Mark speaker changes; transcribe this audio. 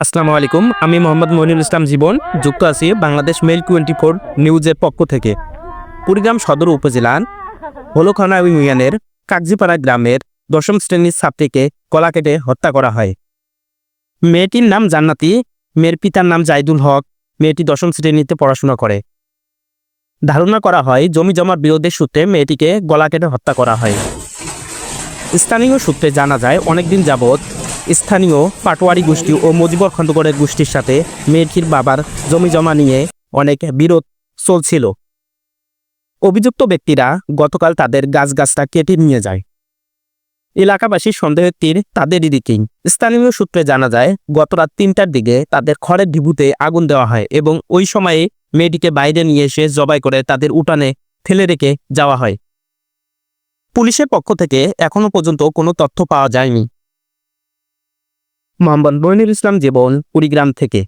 Speaker 1: আসসালামু আলাইকুম, আমি মোহাম্মদ মনিরুল ইসলাম জীবন, যুক্ত আছি বাংলাদেশ মেল টোয়েন্টি ফোর নিউজের পক্ষ থেকে। কুড়িগ্রাম সদর উপজেলার হলখানা ইউনিয়নের কাকজিপাড়া গ্রামের দশম শ্রেণির ছাত্রীকে গলা কেটে হত্যা করা হয়। মেয়েটির নাম জান্নাতি, মেয়ের পিতার নাম জাইদুল হক, মেয়েটি দশম শ্রেণীতে পড়াশোনা করে। ধারণা করা হয়, জমি জমার বিরোধের সূত্রে মেয়েটিকে গলা কেটে হত্যা করা হয়। স্থানীয় সূত্রে জানা যায়, অনেকদিন যাবৎ স্থানীয় পাটোয়ারি গোষ্ঠী ও মজিবর খন্দকরের গোষ্ঠীর সাথে মেয়েটির বাবার জমি জমা নিয়ে অনেক বিরোধ চলছিল। অভিযুক্ত ব্যক্তিরা গতকাল তাদের গাছগাছটা কেটে নিয়ে যায়। এলাকাবাসীর সন্দেহের তীর তাদেরই দিকেই। স্থানীয় সূত্রে জানা যায় গত রাত তিনটার দিকে তাদের খড়ের ঢিবুতে আগুন দেওয়া হয় এবং ওই সময়ে মেয়েটিকে বাইরে নিয়ে এসে জবাই করে তাদের উঠানে ফেলে রেখে যাওয়া হয়। পুলিশের পক্ষ থেকে এখনও পর্যন্ত কোনো তথ্য পাওয়া যায়নি। মোহাম্মদ মইনুল ইসলাম জীবন কুড়িগ্রাম থেকে।